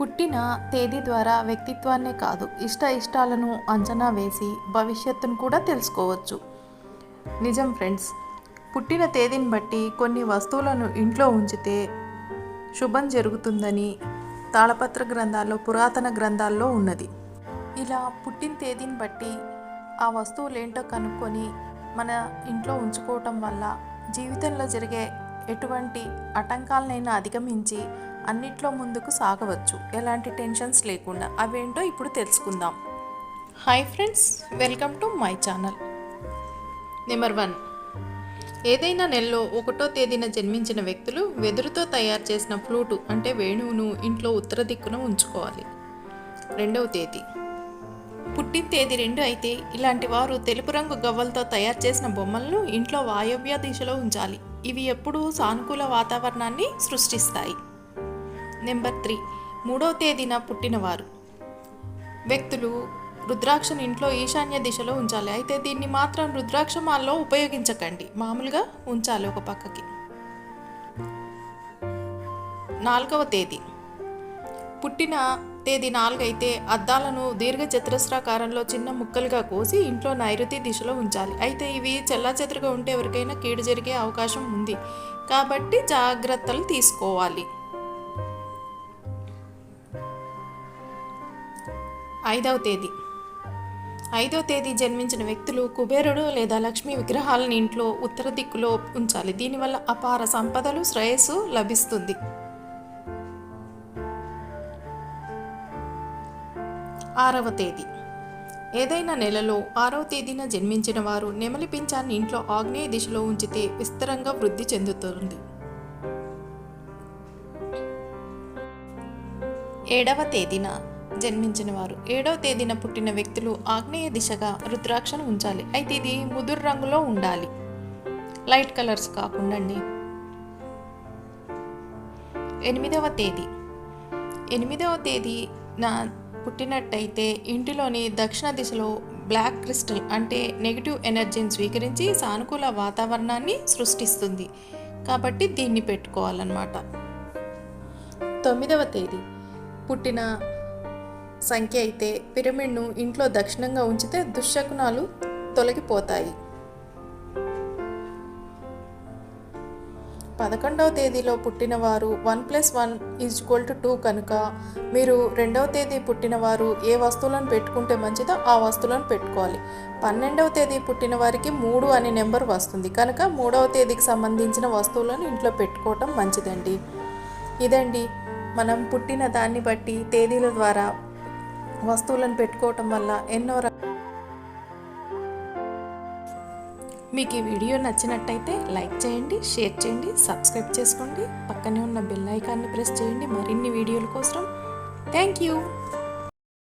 పుట్టిన తేదీ ద్వారా వ్యక్తిత్వాన్నే కాదు ఇష్ట ఇష్టాలను అంచనా వేసి భవిష్యత్తును కూడా తెలుసుకోవచ్చు. నిజం ఫ్రెండ్స్ పుట్టిన తేదీని బట్టి కొన్ని వస్తువులను ఇంట్లో ఉంచితే శుభం జరుగుతుందని తాళపత్ర గ్రంథాల్లో పురాతన గ్రంథాల్లో ఉన్నది. ఇలా పుట్టిన తేదీని బట్టి ఆ వస్తువులు ఏంటో కనుక్కొని మన ఇంట్లో ఉంచుకోవటం వల్ల జీవితంలో జరిగే ఎటువంటి ఆటంకాలనైనా అధిగమించి అన్నిట్లో ముందుకు సాగవచ్చు. ఎలాంటి టెన్షన్స్ లేకుండా. అవేంటో ఇప్పుడు తెలుసుకుందాం. Hi friends welcome to my channel number one ఏదైనా నెలలో ఒకటో తేదీన జన్మించిన వ్యక్తులు వెదురుతో తయారు చేసిన ఫ్లూటు అంటే వేణువును ఇంట్లో ఉత్తర దిక్కున ఉంచుకోవాలి. రెండవ తేదీ పుట్టిన తేదీ రెండు అయితే ఇలాంటి వారు తెలుపు రంగు గవ్వలతో తయారు చేసిన బొమ్మలను ఇంట్లో వాయవ్య దిశలో ఉంచాలి. ఇవి ఎప్పుడూ సానుకూల వాతావరణాన్ని సృష్టిస్తాయి. నెంబర్ త్రీ మూడవ తేదీన పుట్టినవారు. వ్యక్తులు రుద్రాక్షను ఇంట్లో ఈశాన్య దిశలో ఉంచాలి. అయితే దీన్ని మాత్రం రుద్రాక్షమాల్లో ఉపయోగించకండి. మామూలుగా ఉంచాలి ఒక పక్కకి. నాలుగవ తేదీ. పుట్టిన తేదీ నాలుగైతే అద్దాలను దీర్ఘ చతురస్రాకారంలో చిన్న ముక్కలుగా కోసి ఇంట్లో నైరుతి దిశలో ఉంచాలి. అయితే ఇవి చెల్లాచెదురుగా ఉంటే ఎవరికైనా కీడు జరిగే అవకాశం ఉంది. కాబట్టి జాగ్రత్తలు తీసుకోవాలి. ఐదవ తేదీ. ఐదవ తేదీ జన్మించిన వ్యక్తులు కుబేరుడు లేదా లక్ష్మీ విగ్రహాలను ఇంట్లో ఉత్తర దిక్కులో ఉంచాలి. దీనివల్ల అపార సంపదలు శ్రేయస్సు లభిస్తుంది. ఆరవ తేదీ. ఏదైనా నెలలో ఆరవ తేదీన జన్మించిన వారు నెమలి పింఛాన్ని ఇంట్లో ఆగ్నేయ దిశలో ఉంచితే విస్తరంగా వృద్ధి చెందుతుంది. ఏడవ తేదీన జన్మించిన వారు ఏడవ తేదీన పుట్టిన వ్యక్తులు ఆగ్నేయ దిశగా రుద్రాక్షను ఉంచాలి. అయితే ఇది ముదురు రంగులో ఉండాలి. లైట్ కలర్స్ కాకుండా ఎనిమిదవ తేదీ. ఎనిమిదవ తేదీ నా పుట్టినట్టయితే ఇంటిలోని దక్షిణ దిశలో బ్లాక్ క్రిస్టల్ అంటే నెగిటివ్ ఎనర్జీని స్వీకరించి సానుకూల వాతావరణాన్ని సృష్టిస్తుంది. కాబట్టి దీన్ని పెట్టుకోవాలన్నమాట. తొమ్మిదవ తేదీ. పుట్టిన సంఖ్య అయితే పిరమిడ్ను ఇంట్లో దక్షిణంగా ఉంచితే దుశ్శకునాలు తొలగిపోతాయి. పదకొండవ తేదీలో పుట్టినవారు one plus one is equal to two కనుక మీరు రెండవ తేదీ పుట్టినవారు ఏ వస్తువులను పెట్టుకుంటే మంచిదో ఆ వస్తువులను పెట్టుకోవాలి. పన్నెండవ తేదీ పుట్టిన వారికి మూడు అనే నెంబర్ వస్తుంది కనుక మూడవ తేదీకి సంబంధించిన వస్తువులను ఇంట్లో పెట్టుకోవటం మంచిదండి. ఇదండి మనం పుట్టిన దాన్ని బట్టి తేదీల ద్వారా వస్తువులను పెట్టుకోవటం వల్ల ఎన్నో మీకు ఈ వీడియో నచ్చినట్టయితే లైక్ చేయండి షేర్ చేయండి సబ్స్క్రైబ్ చేసుకోండి. పక్కనే ఉన్న బెల్ ఐకాన్ని ప్రెస్ చేయండి. మరిన్ని వీడియోల కోసం థ్యాంక్ యూ